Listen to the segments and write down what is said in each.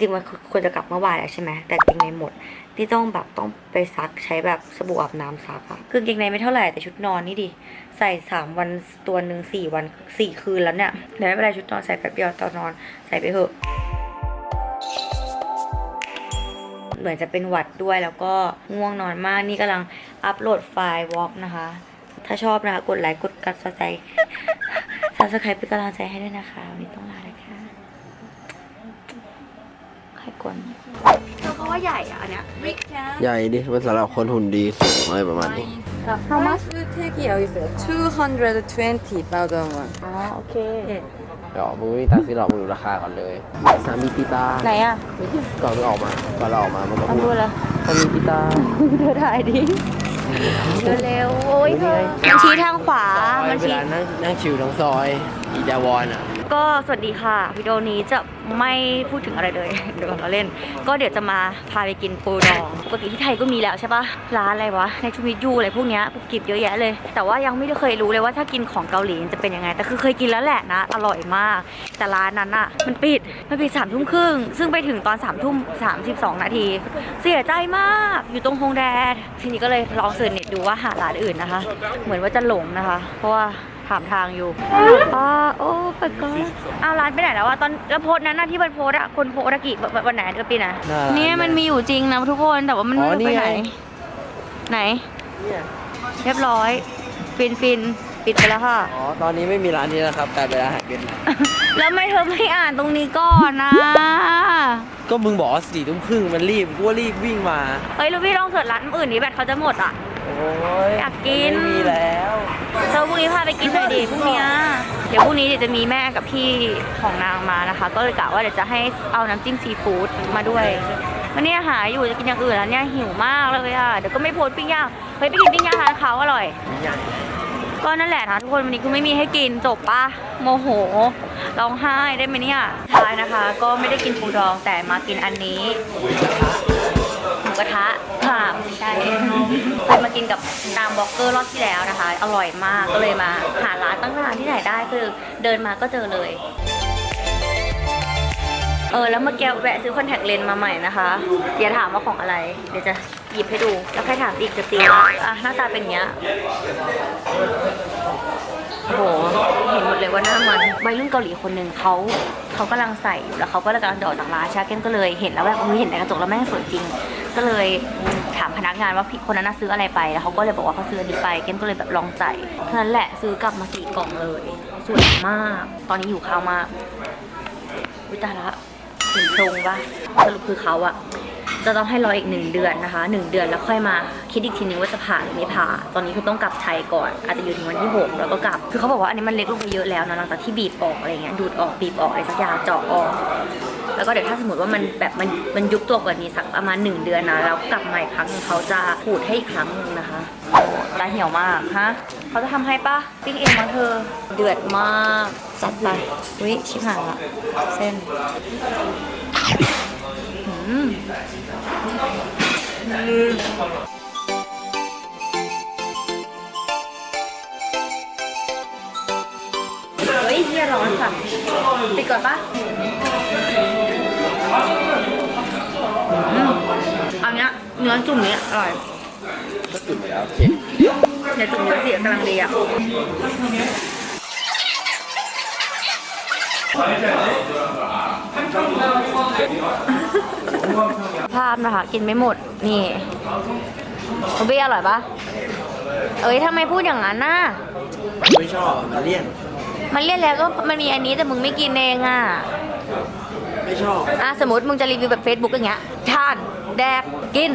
จริงมันควรจะกลับเมื่อวานแล้วใช่ไหมแต่กางเกงในหมดที่ต้องแบบต้องไปซักใช้แบบสบู่อาบน้ำซักอะคือกางเกงในไม่เท่าไหร่แต่ชุดนอนนี่ดิใส่สามวันตัวหนึ่งสี่วันสี่คืนแล้วเนี่ยเดี๋ยวไม่เป็นไรชุดนอนใส่แป๊บเดียวตอนนอนใส่ไปเถอะเหมือนจะเป็นหวัดด้วยแล้วก็ง่วงนอนมากนี่กำลังอัปโหลดไฟล์วอล์กนะคะ ถ้าชอบนะคะกดไลค์กดกัดใจซับสไครป์เป็นกำลังใจให้ด้วยนะคะวันนี้ต้องลาแล้ว ให้กวนเราก็ว่าใหญ่อะอันเนี้ยใหญ่ดิมันสำหรับคนหุ่นดีสูงอะไรประมาณนี้ how much will take here is 220 thousand won อ๋อโอเค เดี๋ยวมึงมีตังค์ซื้อหรอกมึงดูราคาก่อนเลยสามีปีตาไหนอะไม่ใช่ก่อนมึงออกมาก่อนเราออกมามันก็เอาพูดูดเลยสามีปีตาเธอถ่ายดิเร็วๆโอ้ยเธอมันชี้ทางขวา มันเวชี้ลานั่งนั่งชิวทั้งซอยอีดวอนอะ ก็สวัสดีค่ะ วิดีโอนี้จะไม่พูดถึงอะไรเลย เดี๋ยวเราเล่น ก็เดี๋ยวจะมาพาไปกินปูดองปกติที่ไทยก็มีแล้วใช่ปะร้านอะไรวะ ในชูมิยูอะไรพวกเนี้ยพวกกิบเยอะแยะเลย แต่ว่ายังไม่ได้เคยรู้เลยว่าถ้ากินของเกาหลีจะเป็นยังไง แต่คือเคยกินแล้วแหละนะ อร่อยมาก แต่ร้านนั้นอะมันปิด มันปิดสามทุ่มครึ่ง ซึ่งไปถึงตอนสามทุ่มสามสิบสองนาที เสียใจมาก อยู่ตรงฮงแดทีนี้ก็เลยลองเสิร์ชเน็ตดูว่าหาร้านอื่นนะคะ เหมือนว่าจะหลงนะคะ เพราะว่าามทางอยู่ป้าโอ้ไปก่อนเอาร้านไปไหนแล้วอะตอนแล้วโพสต์นั้นนะที่มันโพสต์อะคนโพสต์อะกี่วันวันไหนเดือนปีไหนหน้าร้านเนี่ยมันมีอยู่จริงนะทุกคนแต่ว่ามันอ๋ไม่อรู้ไปไหนนี่ไงไหนเรียบร้อย ฟินฟินปิดไปแล้วค่ะ อ๋อ ตอนนี้ไม่มีร้านนี้แล้วครับกลายเป็นอาหารเวียดนามแล้วไม่เธอไม่อ่านตรงนี้ก่อนนะก็มึงบอกว่าสี่ทุ่มครึ่งมันรีบกูว่ารีบวิ่งมา เฮ้ยลูกพี่ลองเสิร์ชร้านอื่นนี้แบตเขาจะหมดอะโอ้ ยอยากกิน ไม่มีแล้วเธอพรุ่งนี้พาไปกินหน่อยดิพรุ่งเนี้ยเดี๋ยวพรุ่งนี้เดี๋ยวจะมีแม่กับพี่ของนางมานะคะ ก็เลยกะว่าเดี๋ยวจะให้เอาน้ำจิ้มซีฟู้ดมาด้วยวันนี้หาอยู่จะกินอย่างอื่นแล้วเนี่ยหิวมากเลยอะเดี๋ยวก็ไม่โพสต์ปิ้งย่างเฮ้ยไปกินปิ้งย่างร้านเขาอร่อยก็นั่นแหละนะทุกคนวันนี้คือไม่มีให้กินจบปะโมโหร้องไห้ได้ไหมเนี่ยท้ายนะคะ ก็ไม่ได้กินปูดองแต่มากินอันนี้ห มูกระทะค่ะไม่ใช่เคยมากินกับนางบล็อกเกอร์รอบที่แล้วนะคะ อร่อยมากก็เลยมาหาร้านตั้งนานที่ไหนได้คือเดินมาก็เจอเลยเออแล้วเมื่อกี้แวะซื้อคอนแทคเลนส์มาใหม่นะคะอย่าถามว่าของอะไร เดี๋ยวจะหยิบให้ดู แล้วใครถามอีกจะตีละอะหน้าตาเป็นอย่างเงี้ยโอ้โหเห็นหมดเลยว่าหน้ามันวัยรุ่นเกาหลีคนหนึ่งเขาเขากำลังใส่อยู่แล้วเขาก็กำลังจะออกจากร้านชาเก้นก็เลยเห็นแล้วแบบเฮ้ยเห็นในกระจกแล้วแม่งสวยจริง ก็เลยถามพนักงานว่าพี่คนนั้นน่ะซื้ออะไรไป แล้วเขาก็เลยบอกว่าเขาซื้ออันนี้ไป เก้นก็เลยแบบลองใส่เท่านั้นแหละซื้อกลับมาสี่กล่องเลย สวยมาก ตอนนี้อยู่ข้าวมากวิตาละเห็นโครงปะสรุปคือเขาอะจะต้องให้รออีกหนึ่งเดือนนะคะหนึ่งเดือนแล้วค่อยมาคิดอีกทีนึงว่าจะผ่าหรือไม่ผ่า ตอนนี้คือต้องกลับไทยก่อน อาจจะอยู่ถึงวันที่หกแล้วก็กลับ คือเขาบอกว่าอันนี้มันเล็กลงไปเยอะแล้วนะหลังจากที่บีบออกอะไรเงี้ยดูดออกบีบออกอะไรสักอย่างเจาะออก แล้วก็เดี๋ยวถ้าสมมติว่ามันแบบมันมันยุบตัวกว่านี้สักประมาณหนึ่งเดือนนะแล้วกลับมาอีกครั้งเขาจะขูดให้อีกครั้งหนึงนะคะโอ้ตาเหี่ยวมากฮะเขาจะทำให้ปะปิ้งเองมั้งเธอ เดือดมากจัดไปอุ้ยชิบหายละเส้นอืม เฮ้ยเฮียร้อนสัตว์ติดก่อนปะอืมอันเนี้ยเนื้อจุ่มเนี้ยอร่อยก็จุดไปแล้วโอเคเนื้อจุ่มเนื้อเสียกำลังดีอะภาพนะคะกินไม่หมด นี่คุณพี่อร่อยปะเอ้ยทำไมพูดอย่างนั้นน่ะไม่ชอบมันเลี่ยน มันเรียกแล้วก็มันมีอันนี้แต่มึงไม่กินเองอะ ไม่ชอบ อะสมมติมึงจะรีวิวแบบ Facebook อย่างเงี้ยทาน แดก กิน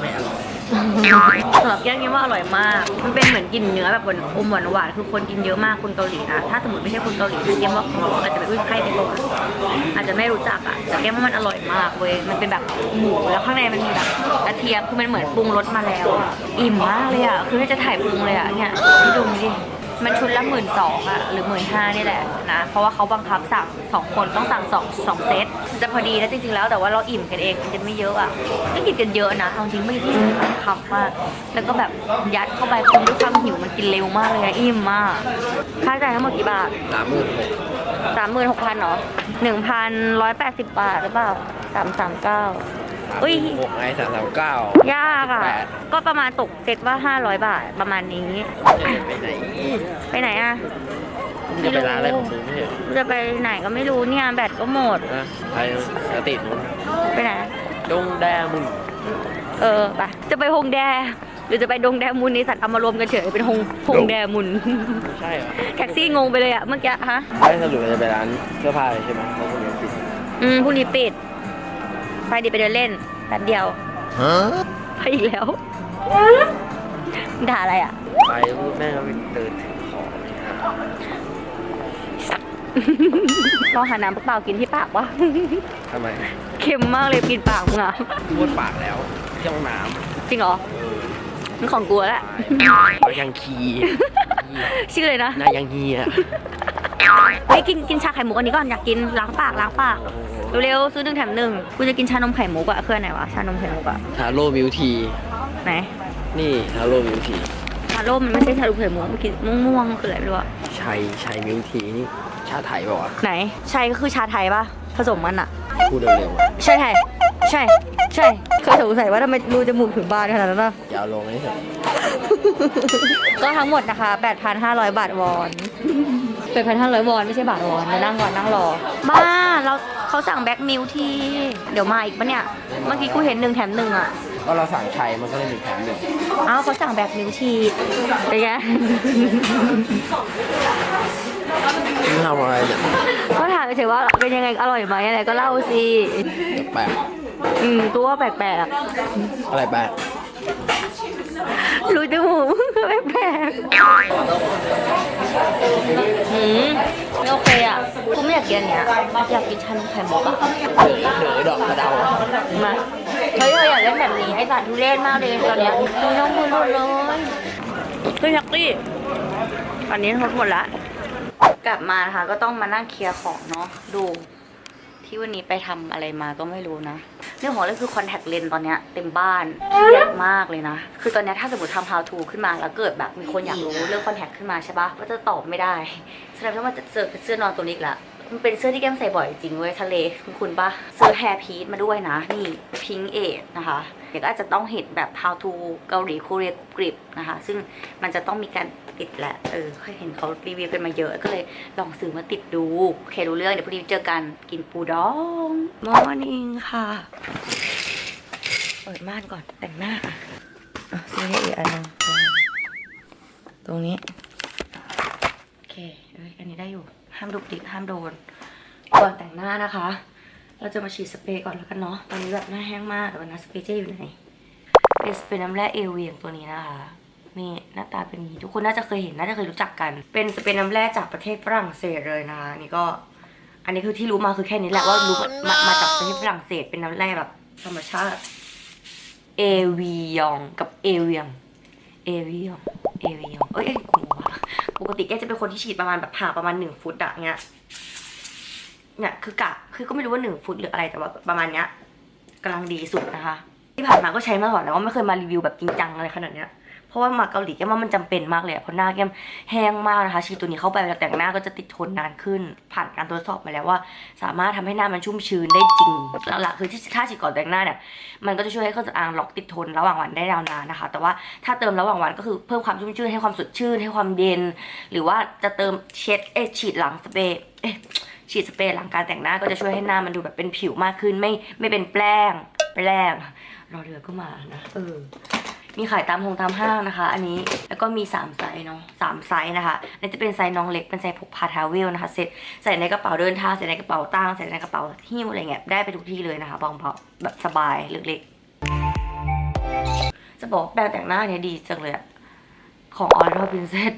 ไม่อร่อยสำหรับแก้วนี้ว่าอร่อยมาก มันเป็นเหมือนกลินเนื้อแบบหวานอมหวานหวานๆคือคนกินเยอะมากคนเกาหลีนะ ถ้าสมมติไม่ใช่คนเกาหลีนะแก้มว่าเขาอาจจะแบบอุ้ยใครในก่อนอาจจะไม่รู้จักอะ แต่แก้มว่ามันอร่อยมากเว้ย มันเป็นแบบหมูแล้วข้างในมันมีแบบกระเทียม คือมันเหมือนปรุงรสมาแล้วอะ อิ่มมากเลยอะ คือไม่าจะถ่ายปรุงเลยอะ เนี่ยพี่ดูดิ มันชุดละหมื่นสองอะหรือหมื่นห้านี่แหละนะ เพราะว่าเขาบังคับสั่งสองคนต้องสั่งสองสองเซตจะพอดีนะจริงๆแล้วแต่ว่าเราอิ่มกันเองกินกันไม่เยอะอะไม่กินกันเยอะนะเอาจริงไม่กินบังคับมากแล้วก็แบบยัดเข้าไปคนด้วยความหิวมันกินเร็วมากเลยอะอิ่มมากค่าใช้จ่ายทั้งหมดกี่บาทสามหมื่นหกสามหมื่นหกพันเหรอหนึ่งพันร้อยแปดสิบบาทหรือเปล่าสามสามเก้า อุ้ย หกไอสามสามเก้ายากอะแปดก็ประมาณตกเซตว่าห้าร้อยบาทประมาณนี้ไปไหนไปไหนอะมึงจะไปร้านอะไรของมึงไม่ใช่เหรอจะไปไหนก็ไม่รู้เนี่ยแบตก็หมด นะไปสตินู้นไปไหน ดงแดมุนเออไปจะไปฮงแด หรือจะไปดงแดมุนในสัตว์เอามารวมกันเฉยเป็นฮงฮงแดมุนใช่เหรอแท็กซี่งงไปเลยอะเมื่อกี้ฮะไม่สรุปจะไปร้านเสื้อผ้าเลยใช่ไหมเพราะคุณยังปิดอืมพรุ่งนี้ปิด ไปดิไปเดินเล่นแป๊บเดียวไปอีกแล้ว ด่าอะไรอะ ไปพูดแม่งก็ไปเดินถือของเนี่ยฮะลองหาน้ำเปล่าๆกินที่ปากวะ ทำไมเค็มมากเลยกินปากมึงอะพูดปากแล้วที่ห้องน้จริงเหรอำเออมันของกูแล้วแหละเอายังคีเหี้ยชื่อเลยนะหนายยังเฮีย เฮ้ยกินกินชาไข่มุกอันนี้ก่อนอยากกินล้างปากล้างปากเร็วๆซื้อหนึ่งแถมหนึ่งกูจะกินชานมไข่มุกอะคืออนไหนวะชานมไข่มุกอะทาโร่มิวที ไหนนี่ทาโร่มิวทีชาโร่มันไม่ใช่ชานมไข่มุกมันกินม่วงๆคืออะไรไม่รู้อะชัยชัยมิวทีนี่ชาไทยเปล่าวะไหนใช่ก็คือชาไทยปะผสมมันอะพูดเร็วใช่ไทยใช่ ใช่เคยสงสัยว่าทำไมรูจมูกถึงบานขนาดนั้นอะๆอย่าเอาลงให้เถอะก็ทั้งหมดนะคะ 8,500 บาทวอน 8,500วอนไม่ใช่บาทวอนมานั่งก่อนนั่งรอ บ้าเราเขาสั่งแบ็คมิลทีเดี๋ยวมาอีกปะเนี่ย เมื่อกี้กูเห็นหนึ่งแถมหนึ่งอะ ก็เราสั่งชัยมันก็เลยมีแถมหนึ่งอ้าวเขาสั่งแบ็คมิลทีเป็นไง มึงทำอะไรเนี่ยก็ถามเฉยๆว่าเป็นยังไงอร่อยไหมอะไรก็เล่าสิ แปลกอืมตัวว่าแปลกๆอะอะไรแปลก รูจมูกก็แปลกๆอืมไม่โอเคอะกูไม่อยากกินอันเนี้ยอยากกินชานมไข่มุกอะเถยเถยดอกกระเดามาเฮ้ยเธออยากเล่นแบบนี้ไอ้สัตว์ทุเรศมากเลยตอนเนี้ยดูน้องคุณหมดเลยเฮ้ยนักตี้ตอนนี้ทดหมดละกลับมานะคะก็ต้องมานั่งเคลียร์ของเนาะดู ที่วันนี้ไปทำอะไรมาก็ไม่รู้นะ เรื่องของเรื่องคือคอนแทคเลนตอนเนี้ยเต็มบ้านเครียดมากเลยนะ คือตอนเนี้ยถ้าสมมติทำ how to ขึ้นมาแล้วเกิดแบบมีคนอยากรู้เรื่องคอนแทคขึ้นมาใช่ปะก็จะตอบไม่ได้แสดงว่ามันจะเจอเป็นเสื้อนอนตัวนี้อีกละ มันเป็นเสื้อที่แก้มใส่บ่อยจริงเว้ยทะเลคุณคุณปะซื้อแฮร์พีทมาด้วยนะ นี่พิงเอทนะคะเดี๋ยวก็อาจจะต้องเห็นแบบ how to เกาหลีคูเรียกริบนะคะ ซึ่งมันจะต้องมีการติดแหละเออเคยเห็นเขารีวิวกันมาเยอะก็เลยลองซื้อมาติดดูโอเครู้เรื่องเดี๋ยวพรุ่งนี้เจอกันกินปูดองมอร์นิ่งค่ะเปิดม่านก่อนแต่งหน้าอะซื้อได้อีกอันหนึงตรงนี้ โอเคเอ้ยอันนี้ได้อยู่ ห้ามดุกดิกห้ามโดน ก่อนแต่งหน้านะคะ เราจะมาฉีดสเปรย์ก่อนแล้วกันเนาะ ตอนนี้แบบหน้าแห้งมากแต่ว่าน้สเปรย์เจ๊อยู่ไหนเป็นสเปรย์น้ำแร่เอเวียงตัวนี้นะคะ นี่หน้าตาเป็นอย่างนี้ ทุกคนน่าจะเคยเห็น น่าจะเคยรู้จักกัน เป็นสเปรย์น้ำแร่จากประเทศฝรั่งเศสเลยนะคะ นี่ก็ อันนี้คือที่รู้มาคือแค่นี้แหละว่ารู้มามาจากประเทศฝรั่งเศส เป็นน้ำแร่แบบธรรมชาติเอวียองกับเอเวียงเอวียง เอวียองเอ้ยเอ้ยกูงงว่ะปกติแกจะเป็นคนที่ฉีดประมาณแบบผ่าประมาณหนึ่งฟุตอะเงี้ยเนี่ยคือกะคือก็ไม่รู้ว่าหนึ่งฟุตหรืออะไรแต่ว่าประมาณเนี้ยกำลังดีสุดนะคะ ที่ผ่านมาก็ใช้มาก่อนแล้วว่าไม่เคยมารีวิวแบบจริงจังอะไรขนาดเนี้ย เพราะว่ามาเกาหลีแก้มว่ามันจำเป็นมากเลยเพราะหน้าแก้มแห้งมากนะคะฉีดตัวนี้เข้าไปเวลาแต่งหน้าก็จะติดทนนานขึ้น ผ่านการทดสอบมาแล้วว่า สามารถทำให้หน้ามันชุ่มชื้นได้จริงหลักๆคือที่ถ้าฉีดก่อนแต่งหน้าเนี่ยมันก็จะช่วยให้เครื่องสำอางล็อกติดทนระหว่างวันได้ยาวนานนะคะ แต่ว่าถ้าเติมระหว่างวันก็คือเพิ่มความชุ่มชื่นให้ความสดชื่นให้ความเย็น หรือว่าจะเติมเช็ดเอฉีดหลังสเปรย์เอฉีดสเปรย์หลังการแต่งหน้าก็จะช่วยให้หน้ามันดูแบบเป็นผิวมากขึ้นไม่ไม่เป็นแป้งแป้งรอเรือก็มานะเออ มีขายตามโรงตามห้างนะคะ อันนี้แล้วก็มี 3 ไซส์เนาะสามไซส์นะคะนี่จะเป็นไซส์น้องเล็กเป็นไซส์พกพาทราเวลนะคะเซ็ตใส่ในกระเป๋าเดินทางใส่ในกระเป๋าตังค์ใส่ในกระเป๋าหิ้วอะไรเงี้ยได้ไปทุกที่เลยนะคะบองเผาแบบสบายเล็กๆจะบอกแปรงแต่งหน้าเนี่ยดีจังเลยอะของออร์ l พินเซ t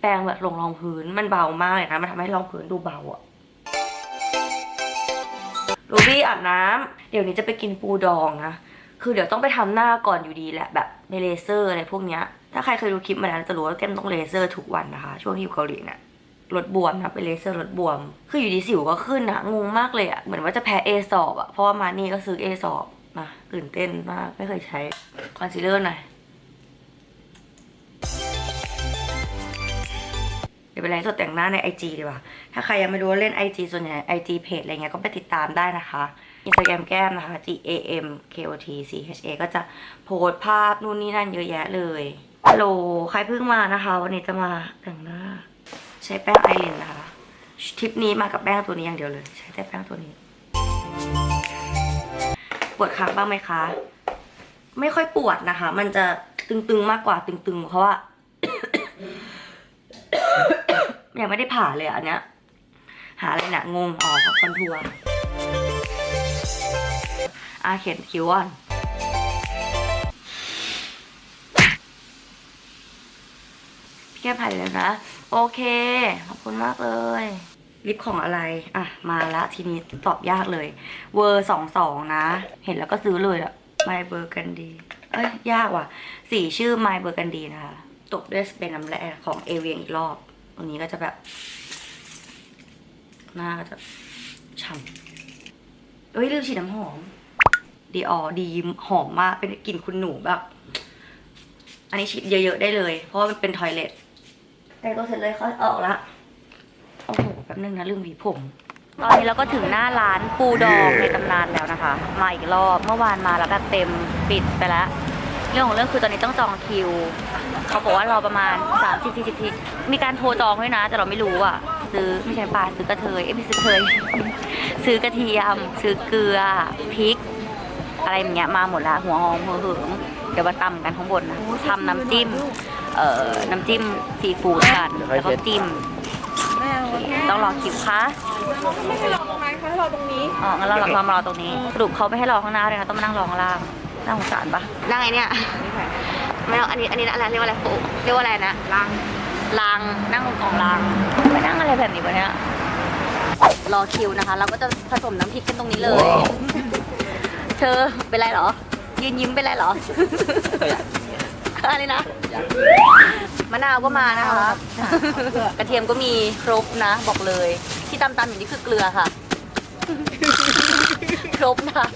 แปรงแบบลงรองพื้นมันเบามากเลยนะมันทำให้รองพื้นดูเบาอะรูบี้อาบน้ำเดี๋ยวนี้จะไปกินปูดองนะ คือเดี๋ยวต้องไปทำหน้าก่อนอยู่ดีแหละแบบในเลเซอร์อะไรพวกเนี้ย ถ้าใครเคยดูคลิปมาแล้วจะรู้ว่าแก้มต้องเลเซอร์ทุกวันนะคะ ช่วงที่อยู่เกาหลีเนี่ยลดบวมนะไปเลเซอร์ลดบวม คืออยู่ดีสิวก็ขึ้นนะงงมากเลยอะเหมือนว่าจะแพ้เอสอบอะเพราะว่ามานี่ก็ซื้อเอสอบนะตื่นเต้นมาก ไม่เคยใช้คอนซีลเลอร์หน่อยเดี๋ยวไปไลฟ์สดแต่งหน้าใน IG ดีกว่า ถ้าใครยังไม่รู้ว่าเล่น IG ส่วนใหญ่ IG เพจอะไรเงี้ยก็ไปติดตามได้นะคะ Instagram แก้มนะคะ G A M K O T C H A ก็จะโพสภาพนู่นนี่นั่นเยอะแยะเลยฮัลโหลใครเพิ่งมานะคะ วันนี้จะมาแต่งหน้า ใช้แป้งไอรินนะคะทริปนี้มากับแป้งตัวนี้อย่างเดียวเลย ใช้แต่แป้งตัวนี้ ปวดขาบ้างไหมคะ ไม่ค่อยปวดนะคะ มันจะตึงๆมากกว่าตึงๆ เพราะว่ายังไม่ได้ผ่าเลยอันเนี้ย หาอะไรเนี่ยงงอ๋อคอนทัวร์ อาเขียนคิ้วก่อนพี่แก้ไผ่เลยนะ โอเค ขอบคุณมากเลยลิปของอะไร อะ มาละทีนี้ตอบยากเลย เวอร์สองสองนะ เห็นแล้วก็ซื้อเลยอะไมเบอร์กันดี เอ้ย ยากว่ะ สีชื่อไมเบอร์กันดีนะคะ ตบด้วยสเปรย์น้ำแร่ของเอเวียงอีกรอบ ตรงนี้ก็จะแบบ หน้าก็จะฉ่ำเอ้ยลืมฉีดน้ำหอม ดีออดีหอมมากเป็นกลิ่นคุณหนูแบบ อันนี้ฉีดเยอะๆได้เลย เพราะว่ามันเป็นทอยเลทแต่งตัวเสร็จเลยเขาออกละโอ้โหแป๊บนึงนะลืมหวีผม ตอนนี้เราก็ถึงหน้าร้านปูดองในตำนานแล้วนะคะ มาอีกรอบเมื่อวานมาแล้วแบบเต็มปิดไปแล้ว เรื่องของเรื่องคือตอนนี้ต้องจองคิว เขาบอกว่ารอประมาณ 3 0 40ทีมีการโทรจองด้วยนะ แต่เราไม่รู้อะ ซื้อไม่ใช่ปลาซื้อกระเทยเอ้ยไม่ซื้อกระเทย ซื้อกระเทียม ซื้อเกลือพริก อะไรอย่างเงี้ยมาหมดละหัวหอมหัวเหิมเดี๋ยวมาตำกันข้างบนนะทำน้ำจิ้มเอ่อน้ำจิ้มซีฟู้ดกันแล้วก็จิ้มต้องรอคิวคะอ๋องั้นเราเรามารอตรงนี้สรุปเขาไม่ให้รอข้างหน้าเลยนะต้องมานั่งรอข้างล่างน่าสงสารปะนั่งไงเนี่ยไม่เอาอันนี้อันนี้อะไรเรียกว่าอะไรโฟเรียกว่าอะไรนะรางรางนั่งบนกล่องรางไม่นั่งอะไรแบบนี้ปะเนี่ยรอคิวนะคะ เราก็จะผสมน้ำพริกกันตรงนี้เลย เธอเป็นไรเหรอ ยืนยิ้มเป็นไรเหรอ อะไรนะมะนาวก็มานะคะ กระเทียมก็มีครบนะ บอกเลย ที่ตำๆอยู่นี่คือเกลือค่ะ ครบนะ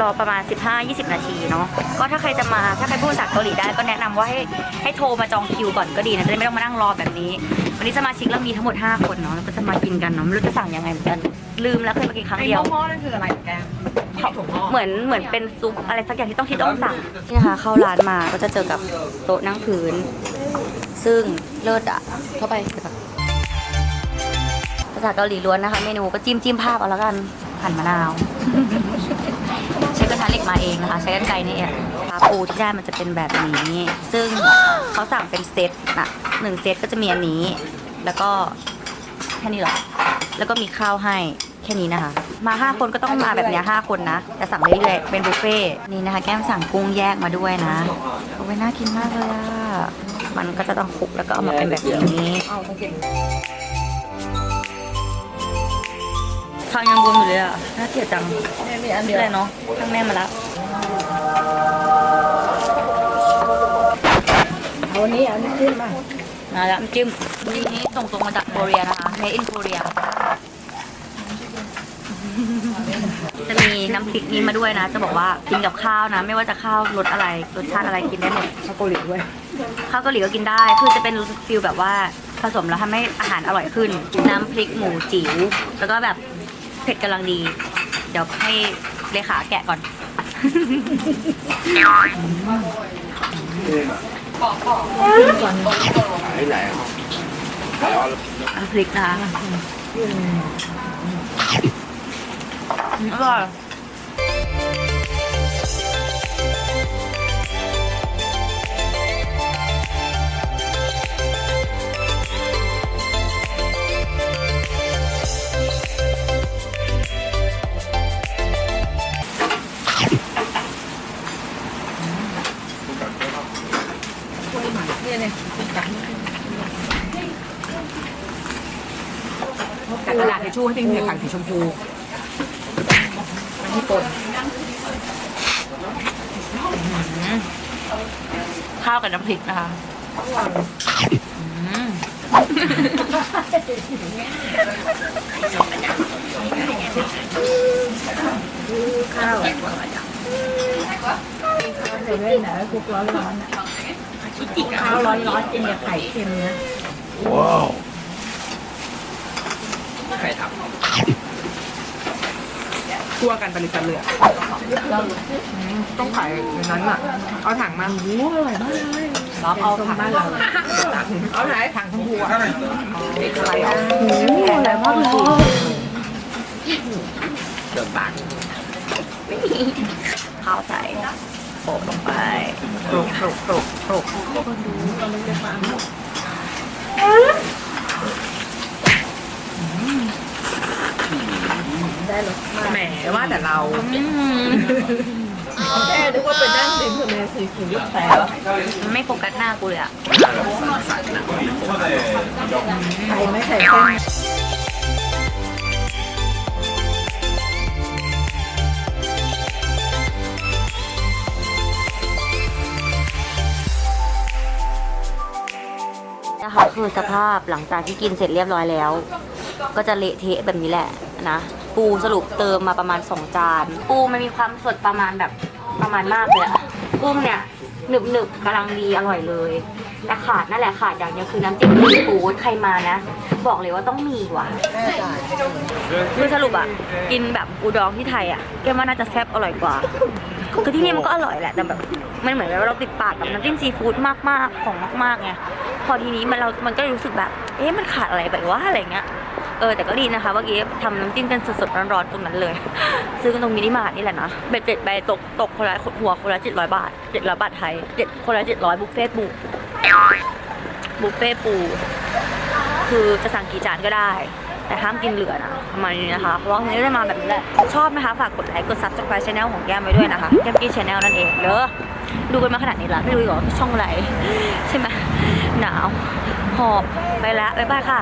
รอประมาณ 15-20 นาทีเนาะ ก็ถ้าใครจะมา ถ้าใครพูดภาษาเกาหลีได้ก็แนะนำว่าให้ให้โทรมาจองคิวก่อนก็ดีนะ จะได้ไม่ต้องมานั่งรอแบบนี้ วันนี้สมาชิกเรามีทั้งหมด 5 คนเนาะแล้วก็จะมากินกันเนาะไม่รู้จะสั่งยังไงเหมือนกัน ลืมแล้วเคยมากินครั้งไอ้เดียว หม้อๆนั่นคืออะไรแกมที่ถุงหม้อเหมือนเหมือนเป็นซุปอะไรสักอย่างที่ต้องที่ต้องสั่งนี่นะคะเข้าร้านมาก็จะเจอกับโต๊ะนั่งพื้น ซึ่งเลิศอะเข้าไปเดี๋ยวก่อนภาษาเกาหลีล้วนนะคะ เมนูก็จิ้มจิ้มภาพเอาแล้วกันหั่นมะนาว ใช้เหล็กมาเองนะคะ ใช้กันไกรนี่เองปลาปูที่ได้มันจะเป็นแบบนี้ ซึ่งเขาสั่งเป็นเซตนะหนึ่งเซตก็จะมีอันนี้ แล้วก็แค่นี้เหรอ แล้วก็มีข้าวให้แค่นี้นะคะ มาห้าคนก็ต้องมาแบบเนี้ยห้าคนนะแต่สั่งเรื่อยๆเป็นบุฟเฟ่ต์นี่นะคะ แก้มสั่งกุ้งแยกมาด้วยนะโอ้ยน่ากินมากเลยอะมันก็จะต้องคลุกแล้วก็เอามาเป็นแบบนี้ ทางยังบวมอยู่เลยอะ น่าเกลียดจังเนี่ยมีอันเดีนี่ยวเลยเนาะข้างแม่มาแล้วเอาอันนี้เอาอันนี้ขึ้นมามาแล้วน้ำจิ้มจิ้มนี้ส่งตรงมาจากโคเรียนะคะ made in Korea จะมีน้ำพริกนี้มาด้วยนะ จะบอกว่ากินกับข้าวนะ ไม่ว่าจะข้าวรสอะไรรสชาติอะไรกินได้หมดช็อกโกแลตด้วยข้าวเกาหลีก็กินได้ คือจะเป็นฟิลแบบว่าผสมแล้วทำให้อาหารอร่อยขึ้น น้ำพริกหมูจิ๋วแล้วก็แบบเผ็ดกำลังดี เดี๋ยวให้เลขาแกะก่อนที่ไหนน้ำพริกนะคะอืมอร่อย เนี่ยเนี่ยแต่กระดาษทิชชู่ให้พิมพ์เนี่ยขังสีชมพูมันที่ปนข้าวกับน้ำพริกนะคะข้าวเซเว่นนะคุกร้อนๆ อะข้าวร้อนร้อนๆกินกับไข่เค็มนะว้าวใครทคั่วกันไปเลยจะเหลืออืมต้องขายในนั้นอะ เอาถังมาโอ้อร่อยมากเลยรับเอาถังมาเลยเอาไหนถังชมพูอะเด็กอะไรอะโอ้ยอร่อยมากเลยำเดือดปากข้าวใส่โปะลงไปปลุกปลุกปลุกปลุกแหมว่าแต่เราอืมแค่นึกว่าเป็นนั่งริมทะเลสีขิวแต่ไม่โฟกัสหน้ากูเลยอะใส่หนังใครไม่ใส่เส้น นะคะคือสภาพหลังจากที่กินเสร็จเรียบร้อยแล้ว ก็จะเละเทะแบบนี้แหละนะ ปูสรุปเติมมาประมาณ 2 จาน ปูมันมีความสดประมาณแบบประมาณมากเลยอะกุ้งเนี่ยหนึบหนึบๆกำลังดีอร่อยเลยแต่ขาดนั่นแหละขาดอย่างเดียวคือน้ำจิ้มซีฟู้ดใครมานะ บอกเลยว่าต้องมีว่ะคือสรุปอะกินแบบอูดองที่ไทยอะแกว่าน่าจะแซ่บอร่อยกว่า คือที่นี่มันก็อร่อยแหละแต่แบบมันเหมือนแบบว่าเราติดปากกับน้ำจิ้มซีฟู้ดมากๆของมากๆไงพอทีนี้มันเรา มันก็รู้สึกแบบ เอ๊ะมันขาดอะไรไปวะอะไรเงี้ยเออแต่ก็ดีนะคะเมื่อกี้ทำน้ำจิ้มกันสดๆร้อนๆตรงนั้นเลย ซื้อกันตรงมินิมาร์ทนี่แหละนะเบ็ดเจ็ดใบตกตกคนละหัวคนละเจ็ดร้อยบาทเจ็ดร้อยบาทไทยเจ็ดคนละเจ็ดร้อยบุฟเฟ่ปูบุฟเฟ่ปู คือจะสั่งกี่จานก็ได้ แต่ห้ามกินเหลือนะประมาณนี้นะคะเพราะว่าวันนี้ได้มาแบบนี้แหละชอบไหมคะฝากกดไลค์กดซับสไครต์ช anel ของแก้มไว้ด้วยนะคะแก้มกี้ช anel นั่นเองเด้อดูกันมาขนาดนี้แล้วไม่รู้เหรอช่องอะไรใช่ไหมหนาวหอบไปแล้วบ๊ายบายค่ะ